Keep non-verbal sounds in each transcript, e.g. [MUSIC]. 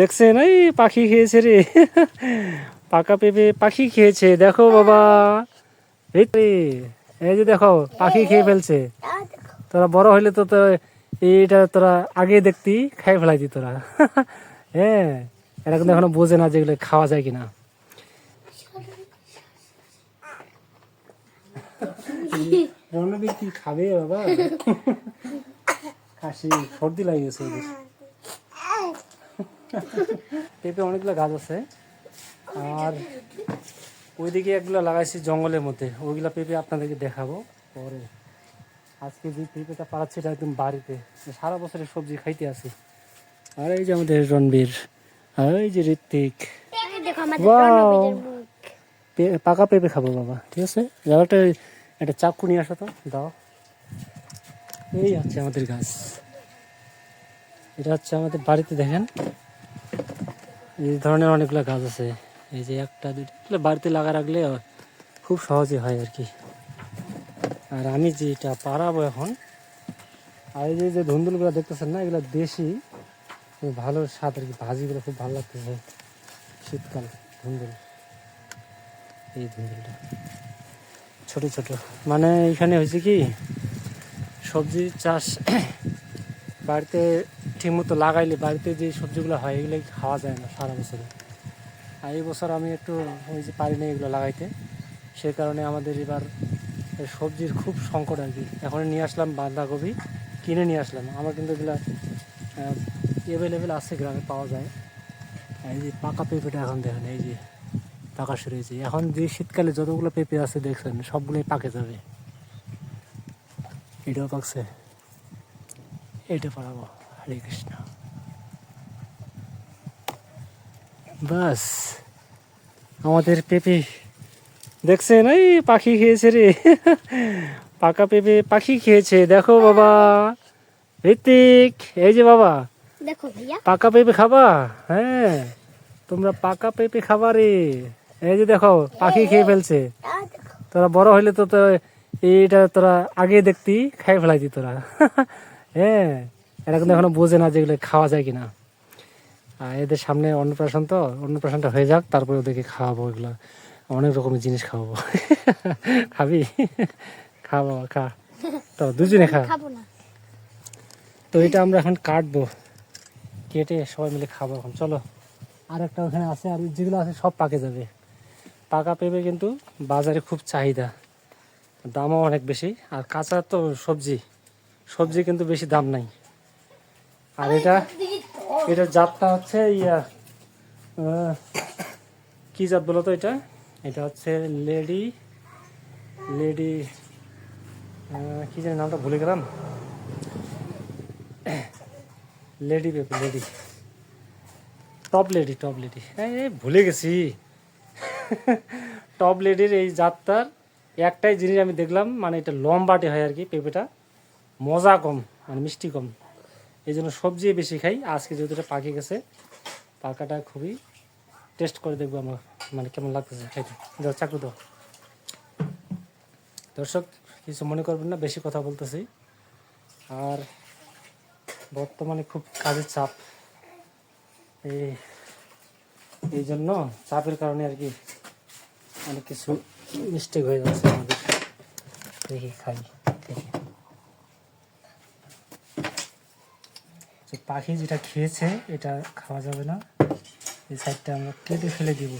দেখছেন? এই পাখি খেয়েছে রে। পাকা পেঁপে পাখি খেয়েছে। দেখো বাবা। এই যে দেখো, পাখি খেয়ে ফেলছে। তোরা বড় হইলে তো তো এইটা তোরা আগে দেখতি খাই ফেলাইতি তোরা। হ্যাঁ এরা কিন্তু এখনও বোঝে না যেগুলো খাওয়া যায় কিনা। রণবীর কি খাবে বাবা? কাশি, সর্দি লাগিয়েছে। পেঁপে অনেকগুলো গাছ আছে। আর ওইদিকে একগুলো লাগাইছি জঙ্গলের মধ্যে। ওইগুলো পেঁপে আপনাদেরকে দেখাবো। পরে আজকে যে পেঁপেটা পাড়াচ্ছি এটা একদম বাড়িতে। সারা বছরের সবজি খাইতে আসি আর এই যে আমাদের রণবীর আর এই যে ঋত্বিক। পাকা পেঁপে খাব বাবা ঠিক আছে? যাও একটা একটা চাকু নিয়ে আসো তো দাও। এই হচ্ছে আমাদের গাছ। এটা হচ্ছে আমাদের বাড়িতে দেখেন। এই ধরনের অনেকগুলো গাছ আছে। এই যে একটা দুটো বাড়িতে লাগা রাখলে খুব সহজে হয় আর কি। আর আমি যেটা পারাবো এখন, আর এই যে ধুন্দুলগুলো দেখতেছেন না, এগুলো দেশি। ভালো স্বাদ আর কি, ভাজিগুলো খুব ভালো লাগতেছে শীতকাল, ধুন্দুল। এই ধুন্দুলটা। ছোট ছোট। মানে এখানে হয়েছে কি, সবজি চাষ বাড়িতে ঠিকমতো লাগাইলে বাড়িতে যে সবজিগুলো হয় এগুলো খাওয়া যায় না সারা বছরে। আর এই বছর আমি একটু ওই যে পারি না এগুলো লাগাইতে। সে কারণে আমাদের এবার সবজির খুব সংকট আর কি। এখন নিয়ে আসলাম বাঁধাকপি, কিনে নিয়ে আসলাম। আমার কিন্তু এগুলো অ্যাভেলেবেল আছে গ্রামে, পাওয়া যায়। এই যে পাকা পেঁপেটা এখন দেখেন, এই যে পাকা শুরু হয়েছে। এখন যে শীতকালে যতগুলো পেঁপে আছে দেখছেন, সবগুলোই পাকে যাবে। এটাও পাকছে। এটা পারাবো হরে কৃষ্ণ। বাস আমাদের পেঁপে দেখছেন? এই পাখি খেয়েছে রে। পাকা পেঁপে পাখি খেয়েছে। দেখো বাবা। ঋতিক এই যে বাবা। দেখো ভাইয়া। পাকা পেঁপে খাবা? হ্যাঁ তোমরা পাকা পেঁপে খাবা রে। এই যে দেখো পাখি খেয়ে ফেলছে। তোরা বড় হইলে তো তো এইটা তোরা আগে দেখতি খাই ফেলাইতি তোরা। [LAUGHS] হ্যাঁ। এরা কিন্তু এখনও বোঝে না যেগুলো খাওয়া যায় কিনা। আর এদের সামনে অন্নপ্রাশন তো অন্নপ্রাশনটা হয়ে যাক তারপরে ওদেরকে খাওয়াবো এগুলো। অনেক রকমের জিনিস খাওয়াবো। [LAUGHS] খাবি? খা বাবা খা। তো দুজনে খা। তো এটা আমরা এখন কাটবো। কেটে সবাই মিলে খাব এখন। চলো আর একটা ওখানে আছে আর যেগুলো আছে সব পাকে যাবে। পাকা পেঁপে কিন্তু বাজারে খুব চাহিদা। দামও অনেক বেশি। আর কাঁচা তো সবজি। সবজি কিন্তু বেশি দাম নাই। আর এটা এটার জাতটা হচ্ছে ইয়া কি জাত বলো তো এটা? এটা হচ্ছে লেডি লেডি কি জানি নামটা ভুলে গেলাম। লেডি পেপে lady. Top lady top lady. এই, ভুলে গেছি। টপ লেডির এই জাতটার একটাই জিনিস আমি দেখলাম মানে এটা লম্বাটে হয় আর কি পেঁপেটা। মজা কম মানে মিষ্টি কম। এই জন্য সবজি বেশি খাই। আজকে যেহেতু এটা পাকে গেছে, পাকাটা খুবই টেস্ট করে দেখব আমার মানে কেমন লাগতেছে খাইতে। দাও চাকু দাও। দর্শক, কিছু মনে করবেন না, বেশি কথা বলতেছি। আর বর্তমানে খুব কাজের চাপ। এই এই জন্য চাপের কারণে আর কি অনেক কিছু মিস্টেক হয়ে যাচ্ছে আমাদের। দেখি, খাই, দেখি। পাখি যেটা খেয়েছে এটা খাওয়া যাবে না। এই সাইডটা আমরা কেটে ফেলে দিব।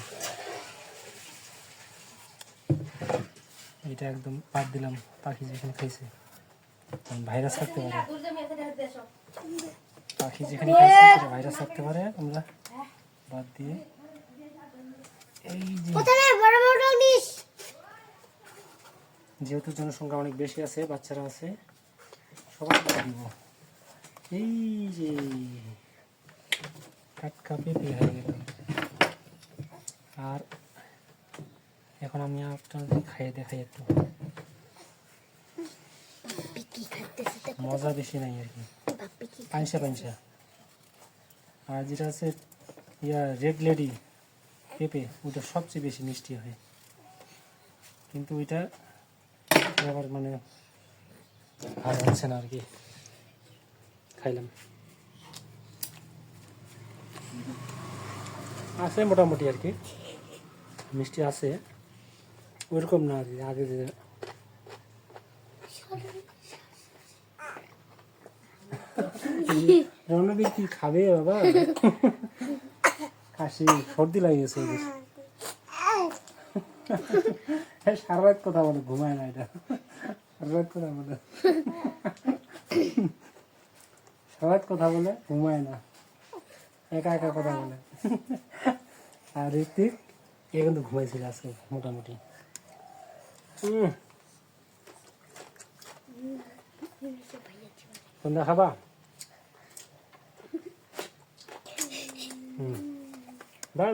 এটা একদম বাদ দিলাম পাখি যেখানে খাইছে। ভাইরাস থাকতে পারে। পাখি যেখানে খাইছে সেটা ভাইরাস থাকতে পারে। আমরা বাদ দিয়ে এই যেহেতু জনসংখ্যা অনেক বেশি আছে বাচ্চারা আছে সবাই দিব। এই যে টাটকা পেঁপে হয়ে গেল। আর এখন আমি আপনাদের খাইয়ে দেখাই একটু। মজা বেশি নাই আর কি। পাঁচশা পাঁচশা আর যেটা আছে ইয়া রেড লেডি পেঁপে ওটা সবচেয়ে বেশি মিষ্টি হয়। কিন্তু ওইটা আবার মানে ভালো হচ্ছে না আর কি। খাইলাম। আছে মোটামুটি আর কি। মিষ্টি আছে। ওইরকম না আর আগে যে রণবীর কি খাবে বাবা? কাশি, সর্দি লাগিয়েছে সারা রাত কথা বলে, ঘুমায় না এটা। সারা রাত কথা বলে। সারা কথা বলে, ঘুমায় না। একা একা কথা বলে। আর ঋত্বিক এ কিন্তু ঘুমাইছিল আজকে, মোটামুটি। সন্ধ্যা খাবা? হুম বাই।